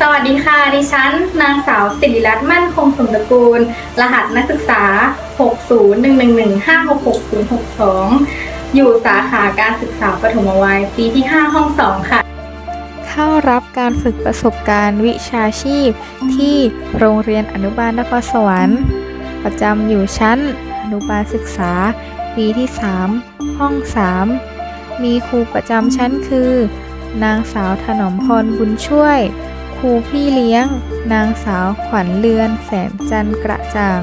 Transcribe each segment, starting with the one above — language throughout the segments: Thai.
สวัสดีค่ะ ดิฉัน นางสาวสิริรัตน์มั่นคงสมตระกูล รหัสนักศึกษา 6011156662 อยู่สาขาการศึกษาปฐมวัยปีที่ 5 ห้อง 2 ค่ะ เข้ารับการฝึกประสบการณ์วิชาชีพ ที่โรงเรียนอนุบาลนครสวรรค์ ประจำอยู่ชั้น อนุบาลศึกษา ปีที่ 3 ห้อง 3 มีครูประจำชั้นคือ นางสาวถนอมพรบุญช่วย ครูพี่เลี้ยง นางสาวขวัญเลือน แสนจันกระจ่าง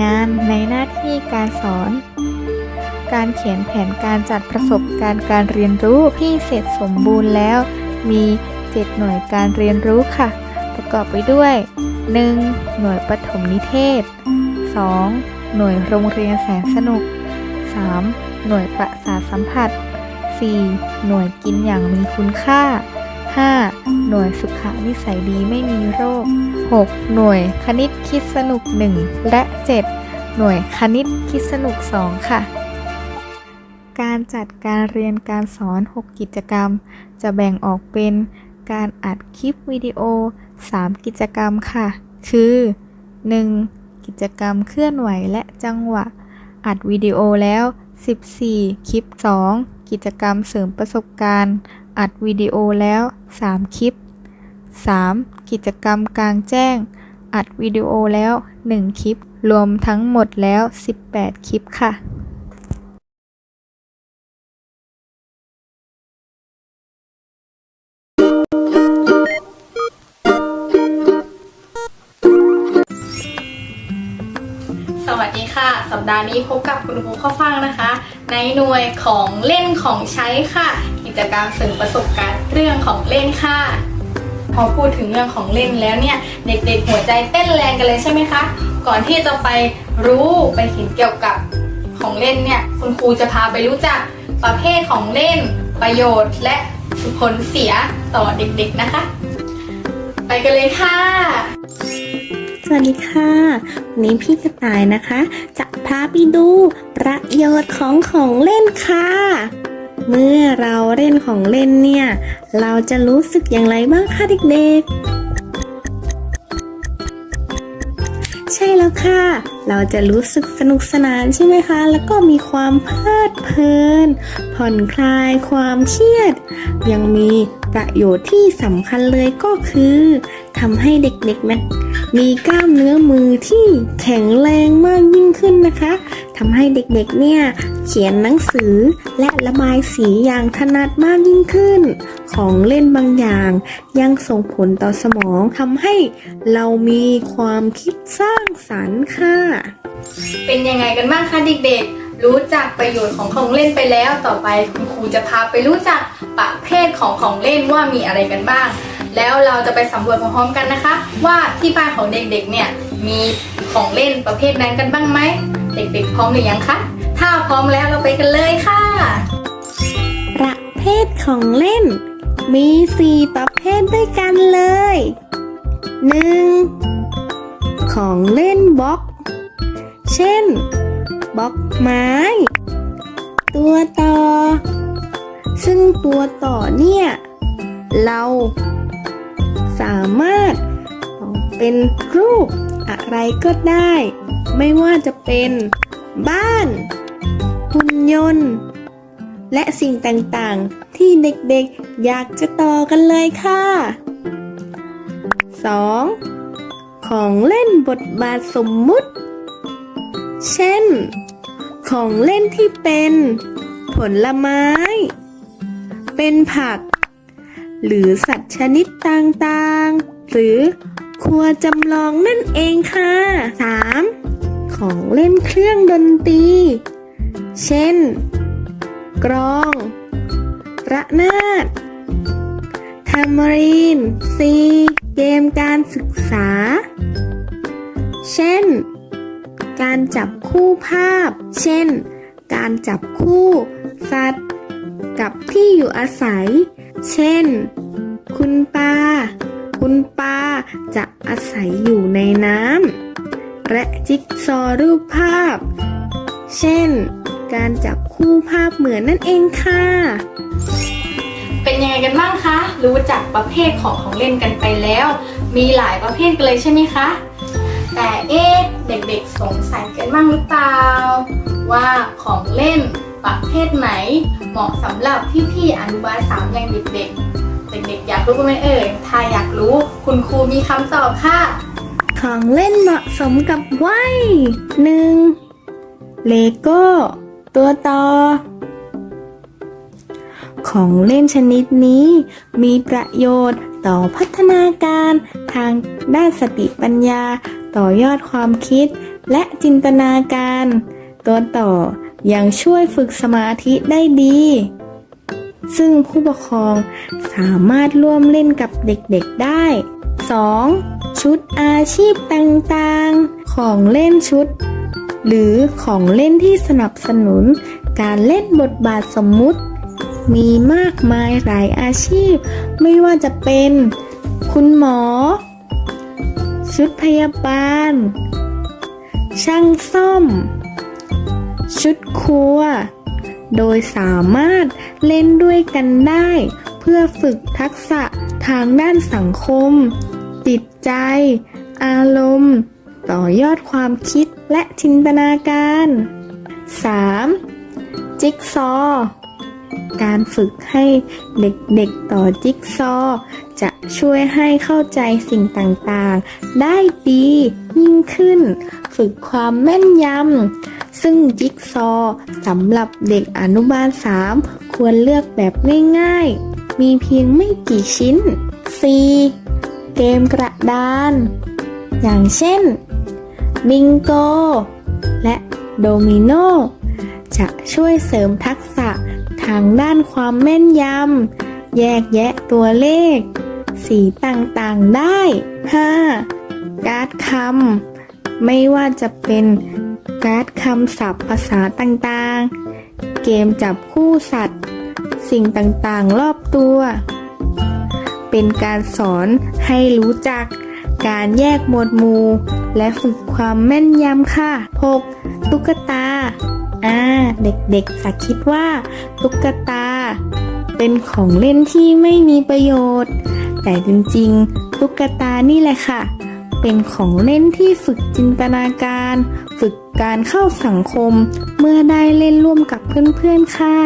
งานในหน้าที่การสอน การเขียนแผนการจัดประสบการณ์การเรียนรู้ที่เสร็จสมบูรณ์แล้ว มี 7 หน่วยการเรียนรู้ค่ะ ประกอบไปด้วย 1. หน่วยปฐมนิเทศ 2. หน่วยโรงเรียนแสนสนุก 3. หน่วยประสาทสัมผัส 4. หน่วยกินอย่างมีคุณค่า 5. หน่วยสุขนิสัยดีไม่มีโรค 6. หน่วยคณิตคิดสนุก 1 และ 7 หน่วยคณิตคิดสนุก 2 ค่ะ การจัดการเรียนการสอน 6 กิจกรรม จะแบ่งออกเป็นการอัดคลิปวิดีโอ 3 กิจกรรมค่ะ คือ 1. กิจกรรมเคลื่อนไหวและจังหวะ อัดวิดีโอแล้ว 14 คลิป 2. กิจกรรมเสริมประสบการณ์ อัดวิดีโอแล้ว 3 คลิป 3. กิจกรรมกลางแจ้ง อัดวิดีโอแล้ว 1 คลิป รวมทั้งหมดแล้ว 18 คลิปค่ะ ดีค่ะ สัปดาห์นี้พบกับคุณครูข้าวฟ่างนะคะ ในหน่วยของเล่นของใช้ค่ะ กิจกรรมเสริมประสบการณ์เรื่องของเล่นค่ะ พอพูดถึงเรื่องของเล่นแล้วเนี่ย เด็กๆหัวใจเต้นแรงกันเลยใช่ไหมคะ ก่อนที่จะไปรู้ไปเห็นเกี่ยวกับของเล่นเนี่ย คุณครูจะพาไปรู้จักประเภทของเล่น ประโยชน์ และผลเสียต่อเด็กๆนะคะ ไปกันเลยค่ะ สวัสดีค่ะ วันนี้พี่กระต่ายนะคะ จะพาไปดูประโยชน์ของของเล่นค่ะ เมื่อเราเล่นของเล่นเนี่ย เราจะรู้สึกอย่างไรบ้างคะเด็กๆ ใช่แล้วค่ะ เราจะรู้สึกสนุกสนานใช่ไหมคะ แล้วก็มีความเพลิดเพลิน ผ่อนคลายความเครียด ยังมี ประโยชน์ที่สำคัญเลยก็คือทำให้เด็กๆนะมีกล้ามเนื้อมือที่แข็งแรงมากยิ่งขึ้นนะคะทำให้เด็กๆเนี่ยเขียนหนังสือและระบายสีอย่างถนัดมากยิ่งขึ้น ของเล่นบางอย่าง ยังส่งผลต่อสมองทำให้เรามีความคิดสร้างสรรค์ค่ะ เป็นยังไงกันบ้างคะเด็กๆ รู้จักประโยชน์ของของเล่นไปแล้ว ต่อไปคุณครูจะพาไปรู้จักประเภทของของเล่นว่ามีอะไรกันบ้าง แล้วเราจะไปสำรวจพร้อมๆกันนะคะ ว่าที่บ้านของเด็กๆเนี่ยมีของเล่นประเภทนั้นกันบ้างไหมเด็กๆพร้อมหรือยังคะถ้าพร้อมแล้วเราไปกันเลยค่ะ ประเภทของเล่น มี 4 ประเภทด้วยกันเลย 1. ของเล่นบล็อก เช่น บล็อกไม้ ตัวต่อ ซึ่งตัวต่อเนี่ย เราสามารถเป็นรูปอะไรก็ได้ ไม่ว่าจะเป็นบ้าน หุ่นยนต์ และสิ่งต่างๆ ที่เด็กๆอยากจะต่อกันเลยค่ะ 2. ของเล่นบทบาทสมมุติ เช่น ของเล่นที่เป็น ผลไม้ เป็นผัก หรือสัตว์ชนิดต่างๆ หรือครัวจำลองนั่นเองค่ะ 3. ของเล่นเครื่องดนตรี เช่น กรอง ระนาดทามารีน ซี เกมการศึกษา เช่น การจับคู่ภาพ เช่น การจับคู่สัตว์ กับที่อยู่อาศัย เช่น คุณปลา คุณปลาจะอาศัยอยู่ในน้ำ และจิ๊กซอรูปภาพ เช่น การจับคู่ภาพเหมือนนั่นเองค่ะ เป็นยังไงกันบ้างคะ รู้จักประเภทของของเล่นกันไปแล้ว มีหลายประเภทกันเลยใช่ไหมคะ แต่เอ๊ะเด็กๆสงสัยกันบ้างหรือเปล่า ว่าของเล่นประเภทไหน เหมาะสำหรับพี่ๆอนุบาลสามอย่างเด็กๆ เด็กๆ อยากรู้กันไหมเอ่ย ถ้าอยากรู้คุณครูมีคำตอบค่ะ ของเล่นเหมาะสมกับวัยหนึ่งเลโก้ ตัวต่อ ของเล่นชนิดนี้ มีประโยชน์ต่อพัฒนาการทางด้านสติปัญญา ต่อยอดความคิด และจินตนาการ ตัวต่อยังช่วยฝึกสมาธิได้ดี ซึ่งผู้ปกครองสามารถร่วมเล่นกับเด็กๆได้ 2. ชุดอาชีพต่างๆ ของเล่นชุด หรือของเล่นที่สนับสนุนการเล่นบทบาทสมมุติ มีมากมายหลายอาชีพ ไม่ว่าจะเป็น คุณหมอ ชุดพยาบาล ช่างซ่อม ชุดครัว โดยสามารถเล่นด้วยกันได้ เพื่อฝึกทักษะทางด้านสังคม จิตใจ อารมณ์ ต่อยอดความคิดและจินตนาการ 3. จิ๊กซอ การฝึกให้เด็กๆต่อจิ๊กซอว์จะช่วยให้เข้าใจสิ่งต่างๆ ได้ดียิ่งขึ้น ฝึกความแม่นยำ ซึ่งจิ๊กซอว์สำหรับเด็กอนุบาล 3 ควรเลือกแบบง่ายๆ มีเพียงไม่กี่ชิ้น 4. เกมกระดาน อย่างเช่น บิงโก และโดมิโน จะช่วยเสริมทักษะ ทางด้านความแม่นยำ แยกแยะตัวเลข สีต่างๆได้ 5. การ์ดคำ ไม่ว่าจะเป็นการ์ดคำศัพท์ภาษาต่างๆ เกมจับคู่สัตว์ สิ่งต่างๆรอบตัว เป็นการสอนให้รู้จักการแยกหมวดหมู่และฝึกความแม่นยำค่ะ 6. ตุ๊กตา อ่า เด็กๆจะคิดว่าตุ๊กตา เป็นของเล่นที่ไม่มีประโยชน์ แต่จริงๆ ตุ๊กตานี่แหละค่ะ เป็นของเล่นที่ฝึกจินตนาการ ฝึกการเข้าสังคม เมื่อได้เล่นร่วมกับเพื่อนๆค่ะ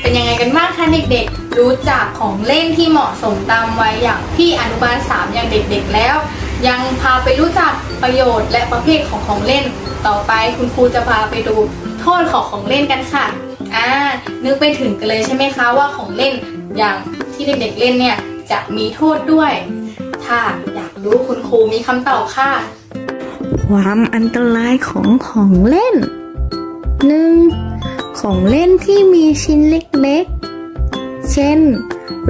เป็นยังไงกันบ้างคะเด็กๆ รู้จักของเล่นที่เหมาะสมตามวัยอย่างพี่อนุบาล3อย่างเด็กๆแล้ว ยังพาไปรู้จักประโยชน์และประเภทของของเล่น ต่อไปคุณครูจะพาไปดูโทษของของเล่นกันค่ะอ่านึกไปถึงกันเลยใช่ไหมคะว่าของเล่นอย่างที่เด็กๆเล่นเนี่ยจะมีโทษด้วย ถ้าอยากรู้คุณครูมีคำตอบค่ะ ความอันตรายของของเล่น 1. ของเล่นที่มีชิ้นเล็กๆ เช่น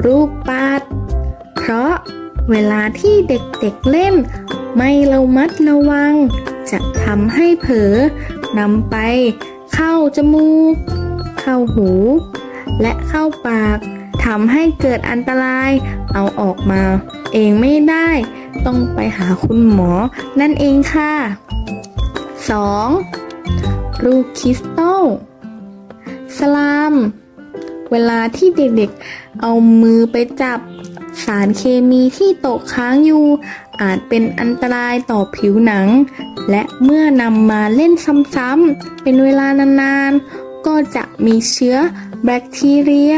รูปปัดเพราะ เวลาที่เด็กๆเล่น ไม่ระมัดระวัง จะทำให้เผลอนำไป เข้าจมูก เข้าหู และเข้าปากทำให้เกิดอันตราย เอาออกมา เองไม่ได้ ต้องไปหาคุณหมอ นั่นเองค่ะ 2. ลูกคริสตัลสลาม เวลาที่เด็กๆ เอามือไปจับ สารเคมีที่ตกค้างอยู่ อาจเป็นอันตรายต่อผิวหนัง และเมื่อนำมาเล่นซ้ำๆเป็นเวลานานๆ ก็จะมีเชื้อแบคทีเรีย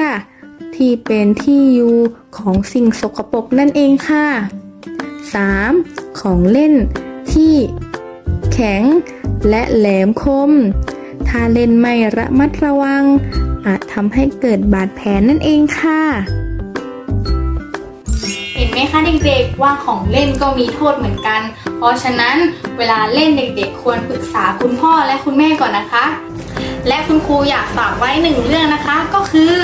ที่เป็นที่อยู่ของสิ่งสกปรกนั่นเองค่ะ 3. ของเล่นที่แข็งและแหลมคม ถ้าเล่นไม่ระมัดระวัง อาจทำให้เกิดบาดแผลนั่นเองค่ะ มคะเด็กๆว่าของเล่นก็มีโทษเหมือนกัน เพราะฉะนั้นเวลาเล่นเด็กๆ ควรปรึกษาคุณพ่อและคุณแม่ก่อนนะคะ และคุณครูอยากฝากไว้หนึ่งเรื่องนะคะก็คือ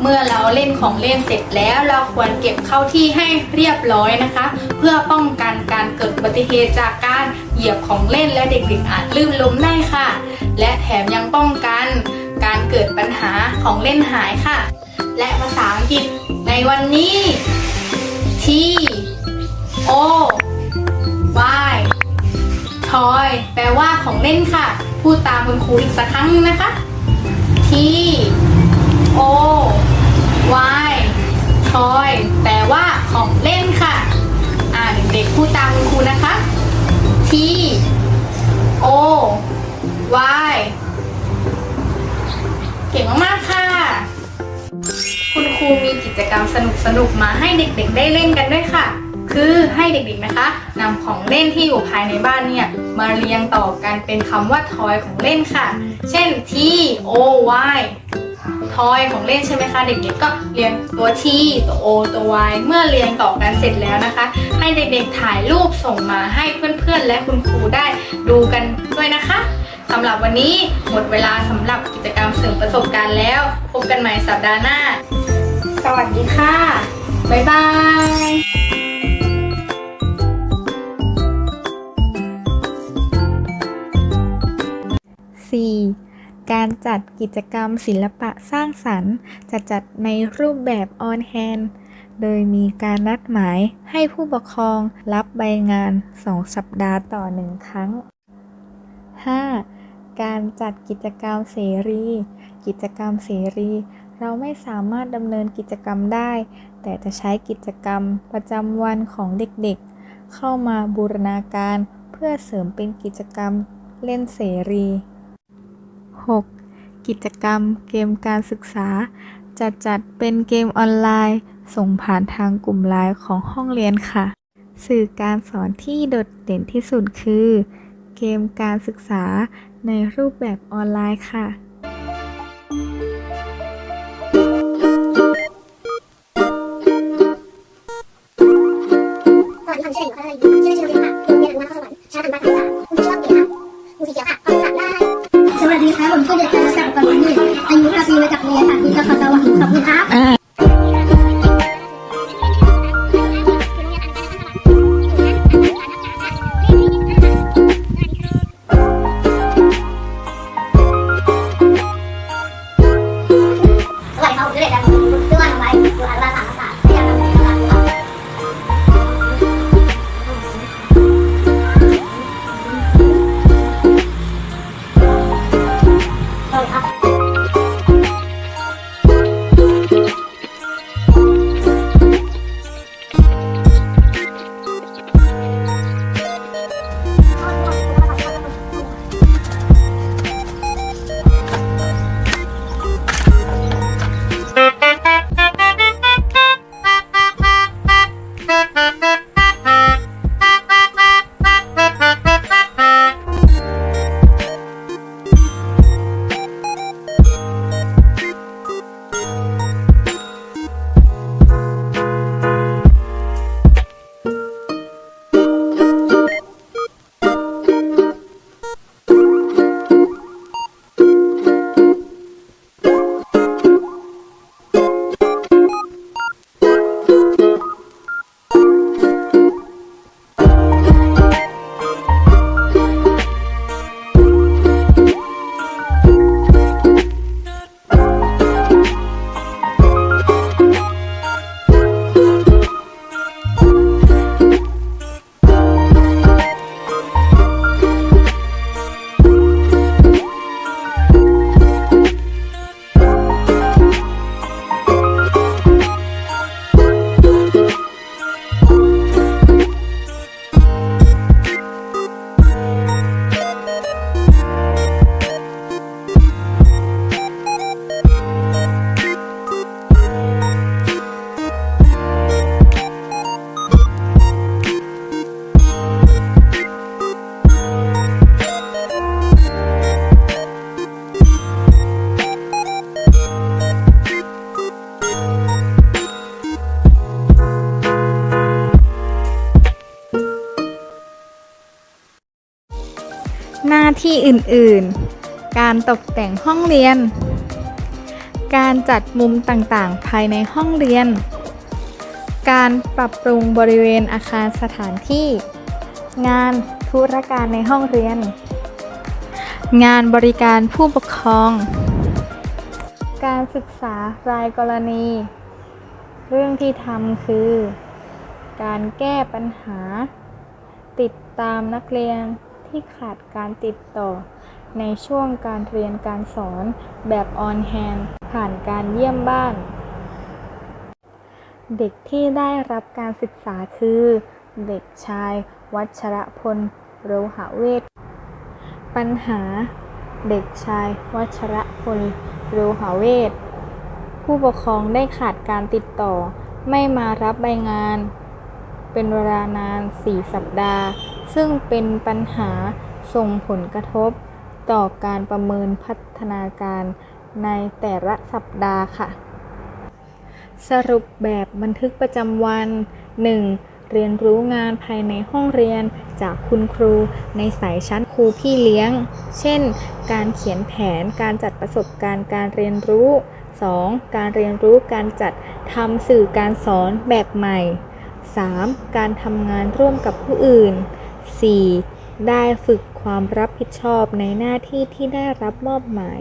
เมื่อเราเล่นของเล่นเสร็จแล้วเราควรเก็บเข้าที่ให้เรียบร้อยนะคะ เพื่อป้องกันการเกิดอุบัติเหตุจากการเหยียบของเล่นและเด็กๆอาจลื่นล้มได้ค่ะ และแถมยังป้องกันการเกิดปัญหาของเล่นหายค่ะ และภาษาอังกฤษในวันนี้ T O Y Toy แปลว่าของเล่นค่ะ พูดตามคุณครูอีกสักครั้งนึงนะคะ T O Y toy แปลว่าของเล่นค่ะ อ่าเด็กๆพูดตามคุณครูนะคะ T O Y เก่งมากๆค่ะ มีกิจกรรมสนุกๆมาให้เด็กๆ ได้เล่นกันด้วยค่ะ คือให้เด็กๆนะคะนำของเล่นที่อยู่ภายในบ้านเนี่ยมาเรียงต่อกันเป็นคำว่าทอยของเล่นค่ะ เช่น T O Y ทอยของเล่นใช่ไหมคะ เด็กๆก็เรียงตัว T ตัว O ตัว Y เมื่อเรียงต่อกันเสร็จแล้วนะคะ ให้เด็กๆถ่ายรูปส่งมาให้เพื่อนๆ และคุณครูได้ดูกันด้วยนะคะสำหรับวันนี้หมดเวลาสำหรับกิจกรรมเสริมประสบการณ์แล้ว พบกันใหม่สัปดาห์หน้า วัสดีค่ะ บ๊ายบาย 4. การจัดกิจกรรมศิลปะสร้างสรรค์ จะจัดในรูปแบบออนแฮนโดยมีการนัดหมายให้ผู้ปกครองรับใบงาน 2 สัปดาห์ต่อ 1 ครั้ง 5. การจัดกิจกรรมเสรี กิจกรรมเสรี เราไม่สามารถดำเนินกิจกรรมได้ แต่จะใช้กิจกรรมประจำวันของเด็กๆ เข้ามาบูรณาการเพื่อเสริมเป็นกิจกรรมเล่นเสรี 6. กิจกรรมเกมการศึกษา จะจัดเป็นเกมออนไลน์ ส่งผ่านทางกลุ่มไลน์ของห้องเรียนค่ะ สื่อการสอนที่โดดเด่นที่สุดคือ เกมการศึกษาในรูปแบบออนไลน์ค่ะ ที่อื่นๆ การตกแต่งห้องเรียน การจัดมุมต่างๆ ภายในห้องเรียน การปรับปรุงบริเวณอาคารสถานที่ งานธุรการในห้องเรียน งานบริการผู้ปกครอง การศึกษารายกรณี เรื่องที่ทำคือ การแก้ปัญหา ติดตามนักเรียน ที่ขาดการติดต่อ ในช่วงการเรียนการสอนแบบออนแฮนผ่านการเยี่ยมบ้าน เด็กที่ได้รับการศึกษาคือ เด็กชาย วัชรพลโรหะเวทปัญหา เด็กชาย วัชรพลโรหะเวทผู้ปกครองได้ขาดการติดต่อ ไม่มารับใบงาน เป็นเวลานาน 4 สัปดาห์ ซึ่งเป็นปัญหาส่งผลกระทบต่อการประเมินพัฒนาการในแต่ละสัปดาห์ค่ะ สรุปแบบบันทึกประจำวัน 1. เรียนรู้งานภายในห้องเรียนจากคุณครูในสายชั้นครูพี่เลี้ยง เช่น การเขียนแผนการจัดประสบการณ์การเรียนรู้ 2. การเรียนรู้การจัดทำสื่อการสอนแบบใหม่ 3. การทำงานร่วมกับผู้อื่น 4. ได้ฝึกความรับผิดชอบในหน้าที่ที่ได้รับมอบหมาย